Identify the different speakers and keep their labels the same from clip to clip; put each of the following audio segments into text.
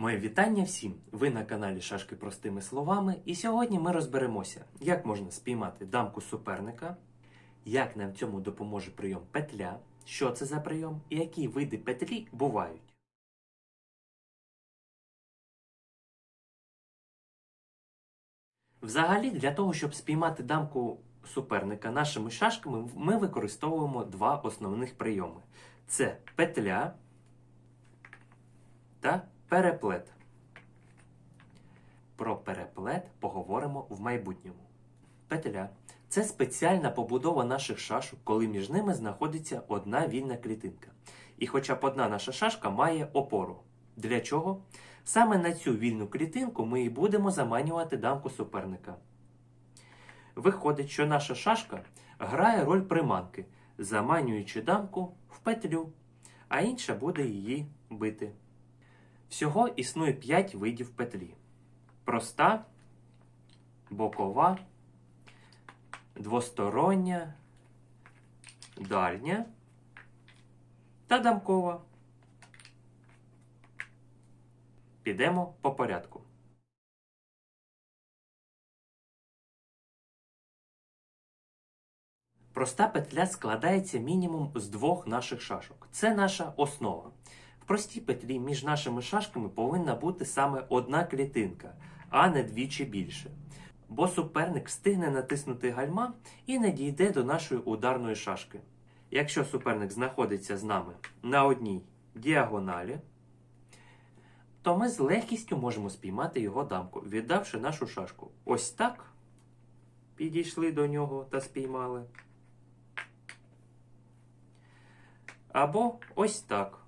Speaker 1: Моє вітання всім! Ви на каналі Шашки простими словами, і сьогодні ми розберемося, як можна спіймати дамку суперника, як нам в цьому допоможе прийом петля, що це за прийом і які види петлі бувають. Взагалі, для того, щоб спіймати дамку суперника нашими шашками, ми використовуємо два основних прийоми: це петля та переплет. Про переплет поговоримо в майбутньому. Петля це спеціальна побудова наших шашок, коли між ними знаходиться одна вільна клітинка. І хоча б одна наша шашка має опору. Для чого? Саме на цю вільну клітинку ми і будемо заманювати дамку суперника. Виходить, що наша шашка грає роль приманки, заманюючи дамку в петлю, а інша буде її бити. Всього існує 5 видів петлі: проста, бокова, двостороння, дальня та дамкова. Підемо по порядку. Проста петля складається мінімум з двох наших шашок. Це наша основа. Простій петлі між нашими шашками повинна бути саме одна клітинка, а не двічі більше. Бо суперник встигне натиснути гальма і не дійде до нашої ударної шашки. Якщо суперник знаходиться з нами на одній діагоналі, то ми з легкістю можемо спіймати його дамку, віддавши нашу шашку. Ось так підійшли до нього та спіймали. Або ось так.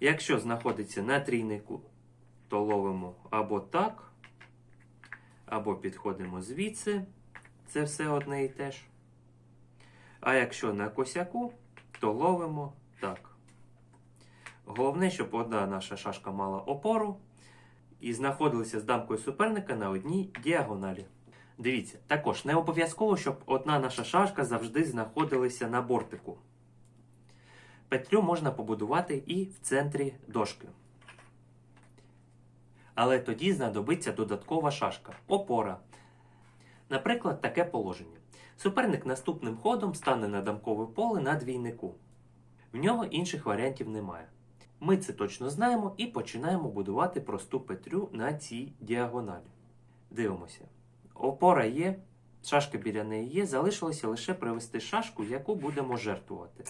Speaker 1: Якщо знаходиться на трійнику, то ловимо або так, або підходимо звідси. Це все одне і те ж. А якщо на косяку, то ловимо так. Головне, щоб одна наша шашка мала опору і знаходилися з дамкою суперника на одній діагоналі. Дивіться, також не обов'язково, щоб одна наша шашка завжди знаходилася на бортику. Петлю можна побудувати і в центрі дошки. Але тоді знадобиться додаткова шашка опора. Наприклад, таке положення. Суперник наступним ходом стане на дамкове поле на двійнику. В нього інших варіантів немає. Ми це точно знаємо і починаємо будувати просту петлю на цій діагоналі. Дивимося. Опора є, шашка біля неї є, залишилося лише привести шашку, яку будемо жертвувати.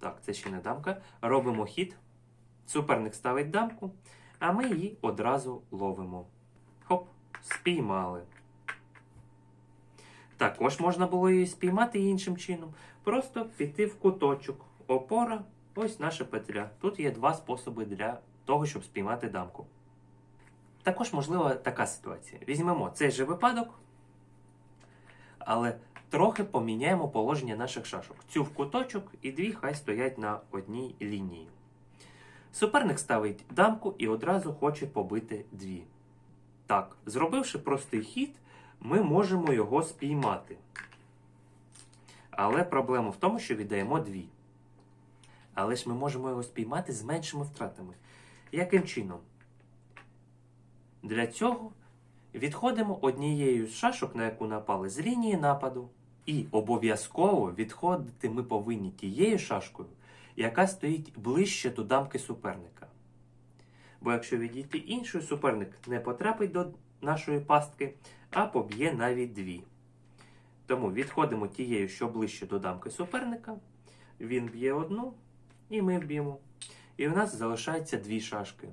Speaker 1: Так, це ще не дамка. Робимо хід. Суперник ставить дамку, а ми її одразу ловимо. Хоп, спіймали. Також можна було її спіймати іншим чином. Просто піти в куточок. Опора, ось наша петля. Тут є два способи для того, щоб спіймати дамку. Також можлива така ситуація. Візьмемо цей же випадок, але трохи поміняємо положення наших шашок. Цю в куточок і дві хай стоять на одній лінії. Суперник ставить дамку і одразу хоче побити дві. Так, зробивши простий хід, ми можемо його спіймати. Але проблема в тому, що віддаємо дві. Але ж ми можемо його спіймати з меншими втратами. Яким чином? Для цього відходимо однією з шашок, на яку напали, з лінії нападу. І обов'язково відходити ми повинні тією шашкою, яка стоїть ближче до дамки суперника. Бо якщо відійти іншою, суперник не потрапить до нашої пастки, а поб'є навіть дві. Тому відходимо тією, що ближче до дамки суперника. Він б'є одну, і ми вб'ємо. І в нас залишається дві шашки.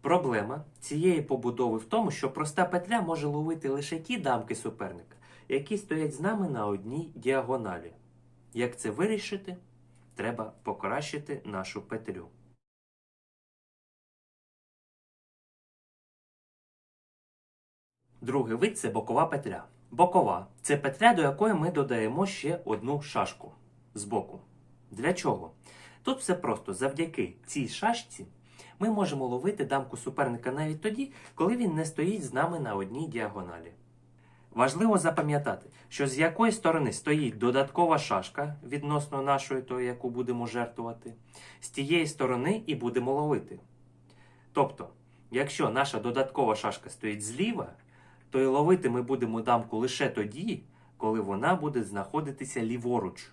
Speaker 1: Проблема цієї побудови в тому, що проста петля може ловити лише ті дамки суперника, які стоять з нами на одній діагоналі. Як це вирішити? Треба покращити нашу петлю. Другий вид це бокова петля. Бокова це петля, до якої ми додаємо ще одну шашку з боку. Для чого? Тут все просто завдяки цій шашці ми можемо ловити дамку суперника навіть тоді, коли він не стоїть з нами на одній діагоналі. Важливо запам'ятати, що з якої сторони стоїть додаткова шашка відносно нашої, тої, яку будемо жертвувати, з тієї сторони і будемо ловити. Тобто, якщо наша додаткова шашка стоїть зліва, то і ловити ми будемо дамку лише тоді, коли вона буде знаходитися ліворуч.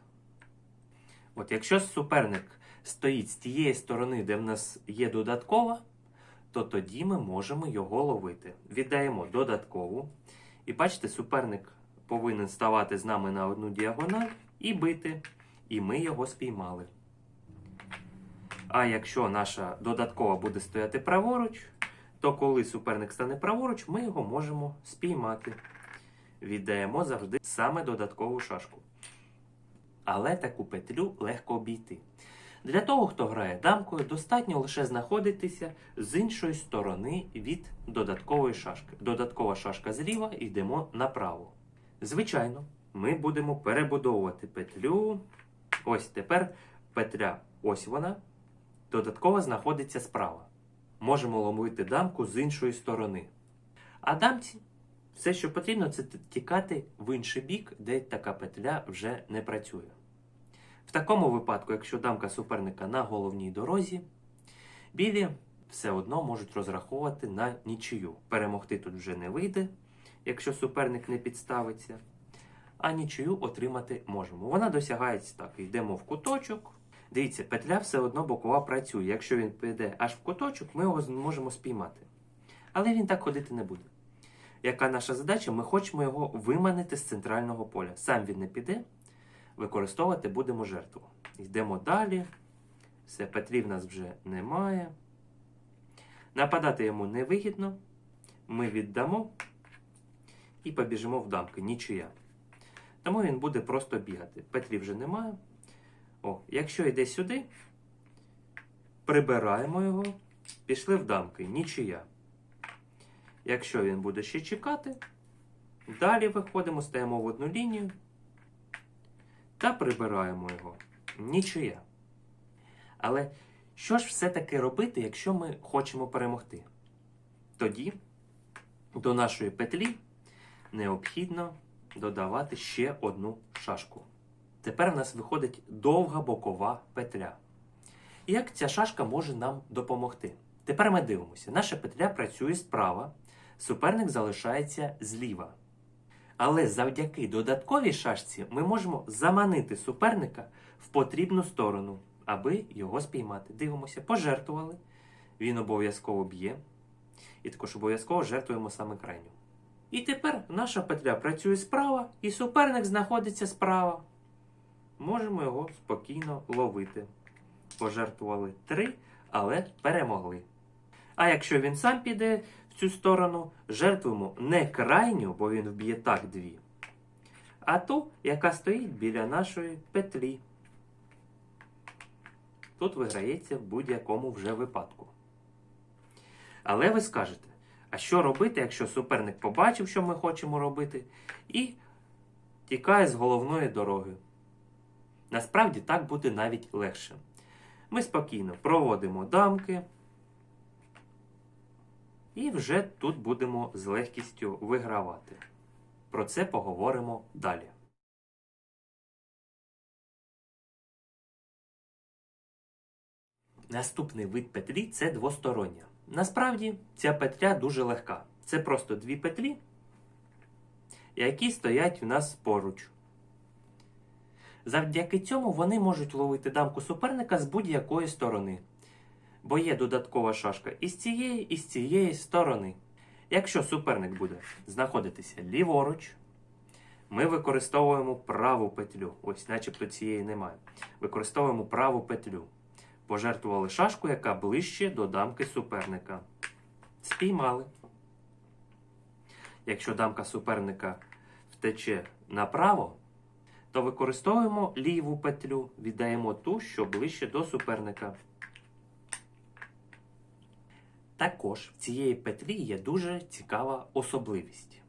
Speaker 1: От якщо суперник стоїть з тієї сторони, де в нас є додаткова, то тоді ми можемо його ловити. Віддаємо додаткову. І бачите, суперник повинен ставати з нами на одну діагональ і бити. І ми його спіймали. А якщо наша додаткова буде стояти праворуч, то коли суперник стане праворуч, ми його можемо спіймати. Віддаємо завжди саме додаткову шашку. Але таку петлю легко обійти. Для того, хто грає дамкою, достатньо лише знаходитися з іншої сторони від додаткової шашки. Додаткова шашка зліва, йдемо направо. Звичайно, ми будемо перебудовувати петлю. Ось тепер петля, ось вона. Додаткова знаходиться справа. Можемо ломити дамку з іншої сторони. А дамці все, що потрібно, це тікати в інший бік, де така петля вже не працює. В такому випадку, якщо дамка суперника на головній дорозі, білі все одно можуть розраховувати на нічию. Перемогти тут вже не вийде, якщо суперник не підставиться, а нічию отримати можемо. Вона досягається так: йдемо в куточок. Дивіться, петля все одно бокова працює. Якщо він піде аж в куточок, ми його зможемо спіймати. Але він так ходити не буде. Яка наша задача? Ми хочемо його виманити з центрального поля. Сам він не піде, використовувати будемо жертву. Йдемо далі. Все, петлі в нас вже немає. Нападати йому невигідно. Ми віддамо і побіжимо в дамки. Нічия. Тому він буде просто бігати. Петлі вже немає. О, якщо йде сюди, прибираємо його, пішли в дамки. Нічия. Якщо він буде ще чекати, далі виходимо, стаємо в одну лінію та прибираємо його. Нічия. Але що ж все-таки робити, якщо ми хочемо перемогти? Тоді до нашої петлі необхідно додавати ще одну шашку. Тепер в нас виходить довга бокова петля. Як ця шашка може нам допомогти? Тепер ми дивимося. Наша петля працює справа, суперник залишається зліва. Але завдяки додатковій шашці ми можемо заманити суперника в потрібну сторону, аби його спіймати. Дивимося, пожертвували. Він обов'язково б'є. І також обов'язково жертвуємо саме крайню. І тепер наша петля працює справа, і суперник знаходиться справа. Можемо його спокійно ловити. Пожертвували три, але перемогли. А якщо він сам піде цю сторону, жертвуємо не крайню, бо він вб'є так дві, а ту, яка стоїть біля нашої петлі. Тут виграється в будь-якому вже випадку. Але ви скажете, а що робити, якщо суперник побачив, що ми хочемо робити, і тікає з головної дороги? Насправді так буде навіть легше. Ми спокійно проводимо дамки. І вже тут будемо з легкістю вигравати. Про це поговоримо далі. Наступний вид петлі це двостороння. Насправді ця петля дуже легка. Це просто дві петлі, які стоять у нас поруч. Завдяки цьому вони можуть ловити дамку суперника з будь-якої сторони. Бо є додаткова шашка і з цієї, і з цієї сторони. Якщо суперник буде знаходитися ліворуч, ми використовуємо праву петлю. Ось, начебто цієї немає. Використовуємо праву петлю. Пожертвували шашку, яка ближче до дамки суперника. Спіймали. Якщо дамка суперника втече направо, то використовуємо ліву петлю, віддаємо ту, що ближче до суперника. Також в цієї петлі є дуже цікава особливість.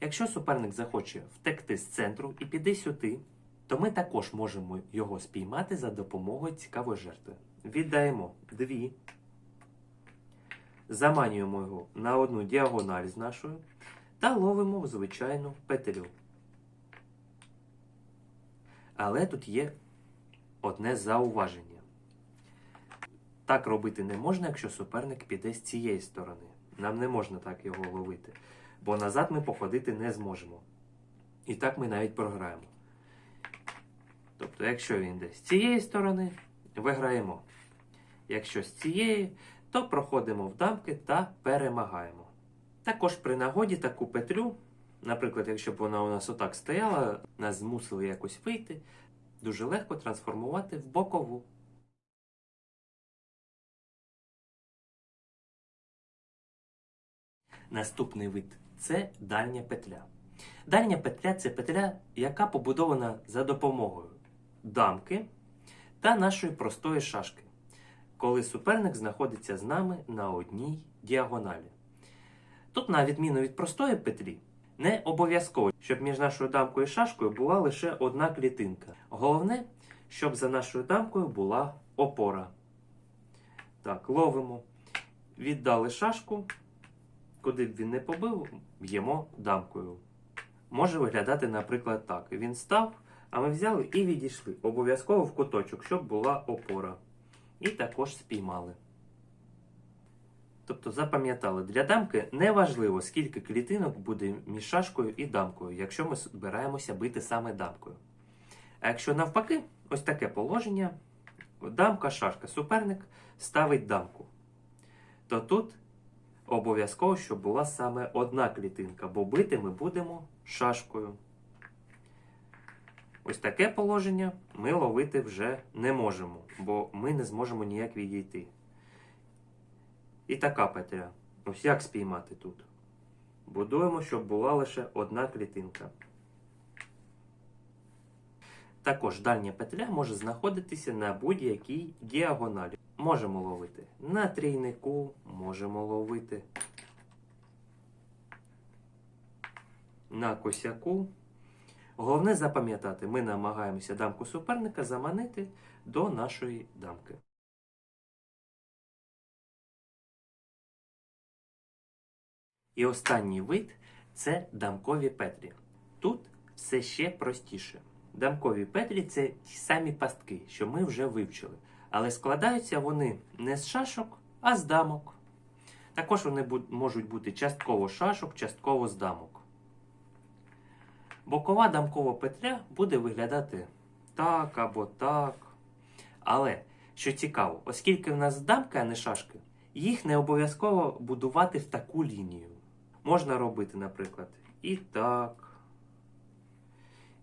Speaker 1: Якщо суперник захоче втекти з центру і піде сюди, то ми також можемо його спіймати за допомогою цікавої жертви. Віддаємо дві, заманюємо його на одну діагональ з нашою та ловимо в звичайну петлю. Але тут є одне зауваження. Так робити не можна, якщо суперник піде з цієї сторони. Нам не можна так його ловити, бо назад ми походити не зможемо. І так ми навіть програємо. Тобто, якщо він йде з цієї сторони, виграємо. Якщо з цієї, то проходимо в дамки та перемагаємо. Також при нагоді таку петлю, наприклад, якщо б вона у нас отак стояла, нас змусили якось вийти, дуже легко трансформувати в бокову. Наступний вид це дальня петля. Дальня петля це петля, яка побудована за допомогою дамки та нашої простої шашки, коли суперник знаходиться з нами на одній діагоналі. Тут, на відміну від простої петлі, не обов'язково, щоб між нашою дамкою і шашкою була лише одна клітинка. Головне, щоб за нашою дамкою була опора. Так, ловимо. Віддали шашку, куди б він не побив, б'ємо дамкою. Може виглядати, наприклад, так. Він став, а ми взяли і відійшли. Обов'язково в куточок, щоб була опора. І також спіймали. Тобто запам'ятали, для дамки не важливо, скільки клітинок буде між шашкою і дамкою, якщо ми збираємося бити саме дамкою. А якщо навпаки, ось таке положення: дамка, шашка, суперник ставить дамку, то тут обов'язково, щоб була саме одна клітинка, бо бити ми будемо шашкою. Ось таке положення ми ловити вже не можемо, бо ми не зможемо ніяк відійти. І така петля. Ось як спіймати тут. Будуємо, щоб була лише одна клітинка. Також дальня петля може знаходитися на будь-якій діагоналі. Можемо ловити на трійнику, можемо ловити на косяку. Головне запам'ятати, ми намагаємося дамку суперника заманити до нашої дамки. І останній вид це дамкові петлі. Тут все ще простіше. Дамкові петлі це ті самі пастки, що ми вже вивчили. Але складаються вони не з шашок, а з дамок. Також вони можуть бути частково шашок, частково з дамок. Бокова дамкова петля буде виглядати так або так. Але, що цікаво, оскільки в нас дамки, а не шашки, їх не обов'язково будувати в таку лінію. Можна робити, наприклад, і так.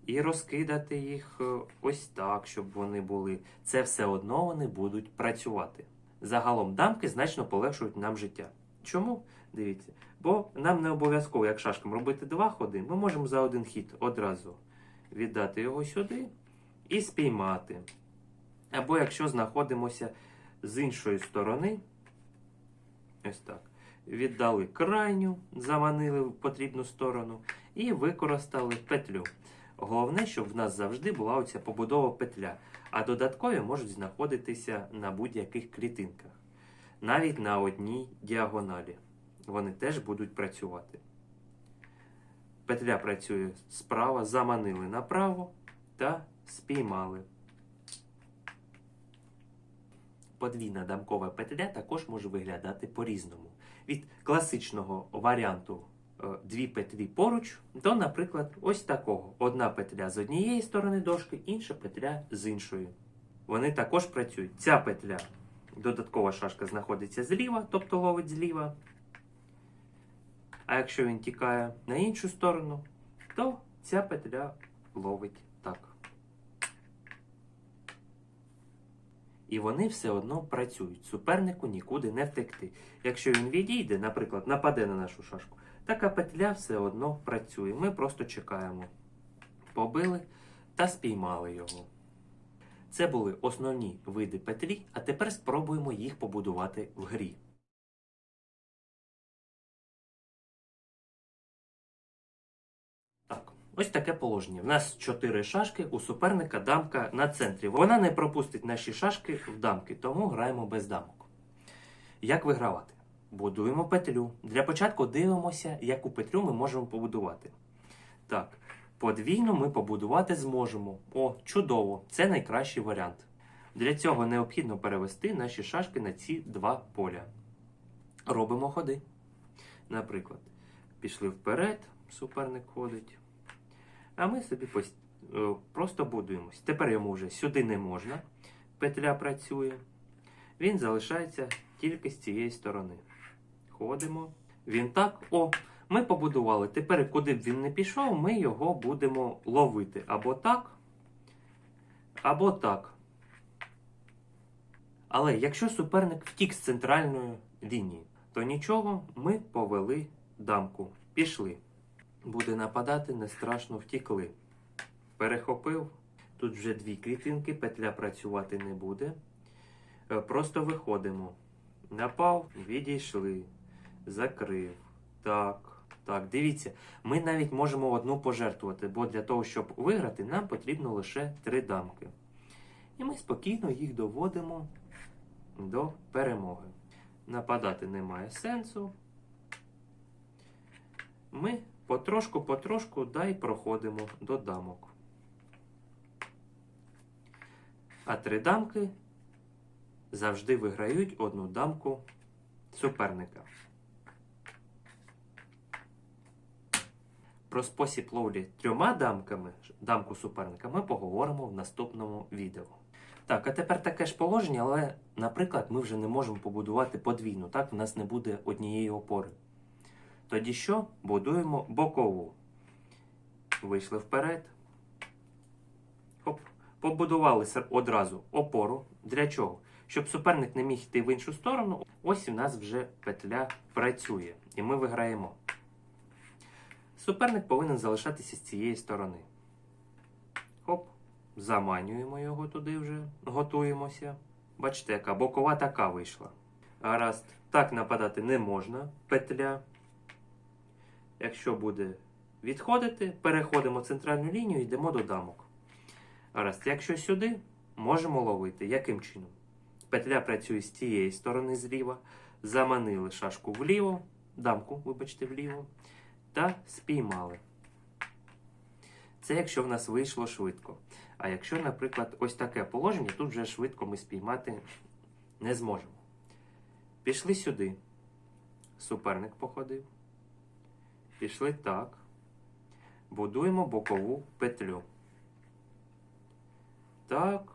Speaker 1: І розкидати їх е, ось так, щоб вони були. Це все одно вони будуть працювати. Загалом дамки значно полегшують нам життя. Чому? Дивіться. Бо нам не обов'язково, як шашкам, робити два ходи. Ми можемо за один хід одразу віддати його сюди і спіймати. Або якщо знаходимося з іншої сторони, ось так. Віддали крайню, заманили в потрібну сторону і використали петлю. Головне, щоб в нас завжди була оця побудова петля, а додаткові можуть знаходитися на будь-яких клітинках, навіть на одній діагоналі. Вони теж будуть працювати. Петля працює справа, заманили направо та спіймали. Подвійна дамкова петля також може виглядати по-різному. Від класичного варіанту дві петлі поруч до, наприклад, ось такого. Одна петля з однієї сторони дошки, інша петля з іншої. Вони також працюють. Ця петля, додаткова шашка знаходиться зліва, тобто ловить зліва. А якщо він тікає на іншу сторону, то ця петля ловить так. І вони все одно працюють. Супернику нікуди не втекти. Якщо він відійде, наприклад, нападе на нашу шашку, така петля все одно працює. Ми просто чекаємо. Побили та спіймали його. Це були основні види петлі, а тепер спробуємо їх побудувати в грі. Так, ось таке положення. В нас чотири шашки, у суперника дамка на центрі. Вона не пропустить наші шашки в дамки, тому граємо без дамок. Як вигравати? Будуємо петлю. Для початку дивимося, яку петлю ми можемо побудувати. Так, подвійну ми побудувати зможемо. О, чудово! Це найкращий варіант. Для цього необхідно перевести наші шашки на ці два поля. Робимо ходи. Наприклад, пішли вперед, суперник ходить. А ми собі е, просто будуємось. Тепер йому вже сюди не можна. Петля працює. Він залишається тільки з цієї сторони. Ходимо. Він так. О, ми побудували. Тепер, куди б він не пішов, ми його будемо ловити. Або так, або так. Але якщо суперник втік з центральної лінії, то нічого, ми повели дамку. Пішли. Буде нападати, не страшно втікли. Перехопив. Тут вже дві клітинки, петля працювати не буде. Е, Просто виходимо. Напав, відійшли, закрив. Так, так, дивіться, ми навіть можемо одну пожертвувати, бо для того, щоб виграти, нам потрібно лише три дамки. І ми спокійно їх доводимо до перемоги. Нападати немає сенсу. Ми потрошку-потрошку дай проходимо до дамок. А три дамки завжди виграють одну дамку суперника. Про спосіб ловлі трьома дамками дамку суперника ми поговоримо в наступному відео. Так, а тепер таке ж положення, але, наприклад, ми вже не можемо побудувати подвійну, так, в нас не буде однієї опори. Тоді що? Будуємо бокову. Вийшли вперед. Хоп. Побудували одразу опору. Для чого? Щоб суперник не міг йти в іншу сторону, ось у нас вже петля працює. І ми виграємо. Суперник повинен залишатися з цієї сторони. Хоп. Заманюємо його туди вже, готуємося. Бачите, яка бокова така вийшла. Гаразд, так нападати не можна. Петля. Якщо буде відходити, переходимо центральну лінію і йдемо до дамок. Гаразд, якщо сюди, можемо ловити. Яким чином? Петля працює з цієї сторони зліва. Заманили шашку вліво, дамку, вибачте, вліво, та спіймали. Це якщо в нас вийшло швидко. А якщо, наприклад, ось таке положення, тут вже швидко ми спіймати не зможемо. Пішли сюди. Суперник походив. Пішли так. Будуємо бокову петлю. Так.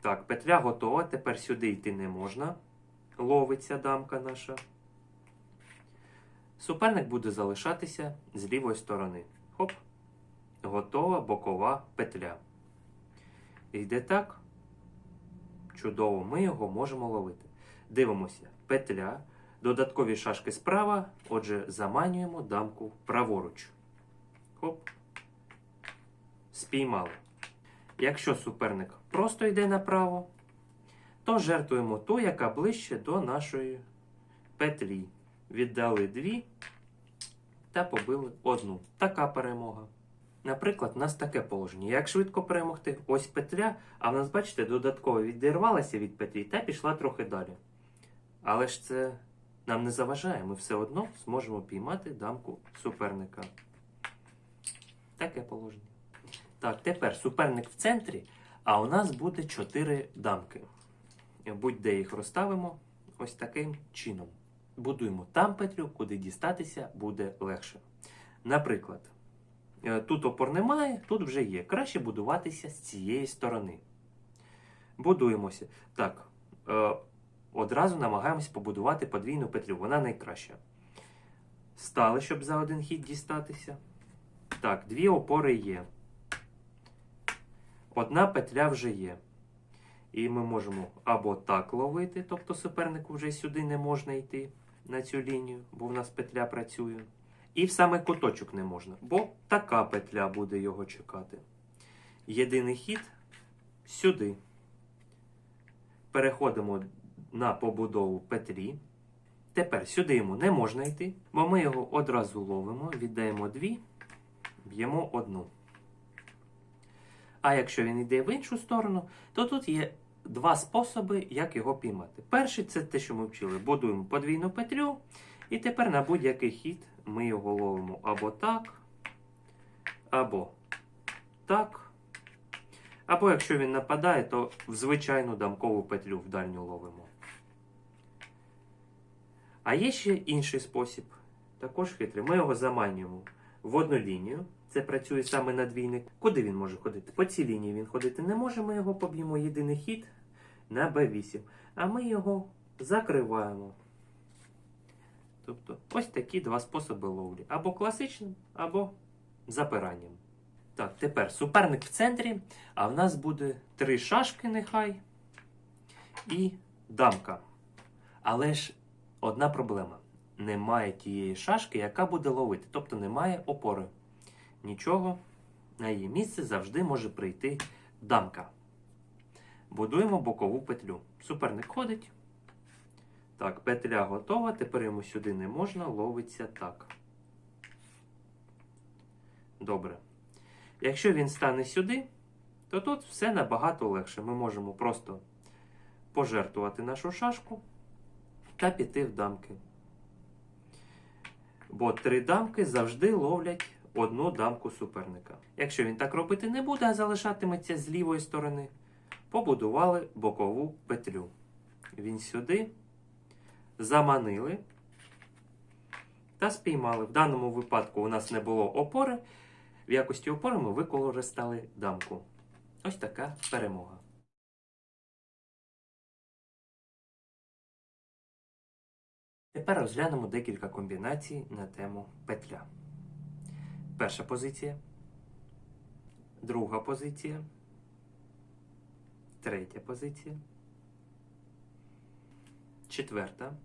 Speaker 1: Так, петля готова. Тепер сюди йти не можна. Ловиться дамка наша. Суперник буде залишатися з лівої сторони. Хоп. Готова бокова петля. Йде так. Чудово, ми його можемо ловити. Дивимося, петля, додаткові шашки справа, отже, заманюємо дамку праворуч. Хоп. Спіймали. Якщо суперник просто йде направо, то жертвуємо ту, яка ближче до нашої петлі. Віддали дві та побили одну. Така перемога. Наприклад, у нас таке положення. Як швидко перемогти? Ось петля, а в нас, бачите, додатково відірвалася від петлі та пішла трохи далі. Але ж це нам не заважає, ми все одно зможемо піймати дамку суперника. Таке положення. Так, тепер суперник в центрі, а у нас буде 4 дамки. Будь-де їх розставимо ось таким чином. Будуємо там петлю, куди дістатися буде легше. Наприклад, е, тут опор немає, тут вже є. Краще будуватися з цієї сторони. Будуємося. Так, е, одразу намагаємося побудувати подвійну петлю. Вона найкраща. Стали, щоб за один хід дістатися. Так, дві опори є. Одна петля вже є. І ми можемо або так ловити, тобто супернику вже сюди не можна йти на цю лінію, бо в нас петля працює. І в саме куточок не можна, бо така петля буде його чекати. Єдиний хід сюди. Переходимо на побудову петлі. Тепер сюди йому не можна йти, бо ми його одразу ловимо, віддаємо дві, б'ємо одну. А якщо він йде в іншу сторону, то тут є два способи, як його піймати. Перший це те, що ми вчили. Будуємо подвійну петлю, і тепер на будь-який хід ми його ловимо або так, або так. Або якщо він нападає, то в звичайну дамкову петлю в дальню ловимо. А є ще інший спосіб, також хитрий. Ми його заманюємо в одну лінію. Це працює саме на двійник. Куди він може ходити? По цій лінії він ходити не може. Ми його поб'ємо єдиний хід на b8. А ми його закриваємо. Тобто ось такі два способи ловлі. Або класичним, або запиранням. Так, тепер суперник в центрі, а в нас буде три шашки, нехай і дамка. Але ж одна проблема: немає тієї шашки, яка буде ловити, тобто немає опори. Нічого, на її місце завжди може прийти дамка. Будуємо бокову петлю. Суперник ходить. Так, петля готова. Тепер йому сюди не можна, ловиться так. Добре. Якщо він стане сюди, то тут все набагато легше. Ми можемо просто пожертвувати нашу шашку та піти в дамки. Бо три дамки завжди ловлять одну дамку суперника. Якщо він так робити не буде, а залишатиметься з лівої сторони, побудували бокову петлю. Він сюди заманили та спіймали. В даному випадку у нас не було опори. В якості опори ми використали дамку. Ось така перемога. Тепер розглянемо декілька комбінацій на тему петля. Перша позиція, друга позиція, третя позиція, четверта,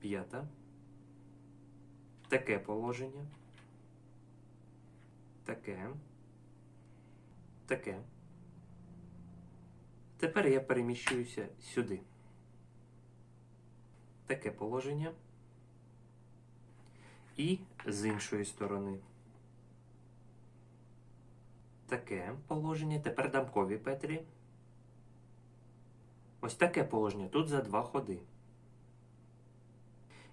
Speaker 1: п'ята, таке положення, таке, таке. Тепер я переміщуюся сюди. Таке положення. І з іншої сторони. Таке положення. Тепер дамкові петлі. Ось таке положення. Тут за два ходи.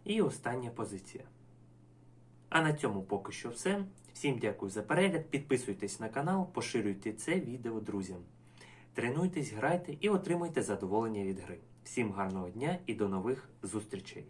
Speaker 1: І остання позиція. А на цьому поки що все. Всім дякую за перегляд. Підписуйтесь на канал, поширюйте це відео друзям. Тренуйтесь, грайте і отримуйте задоволення від гри. Всім гарного дня і до нових зустрічей!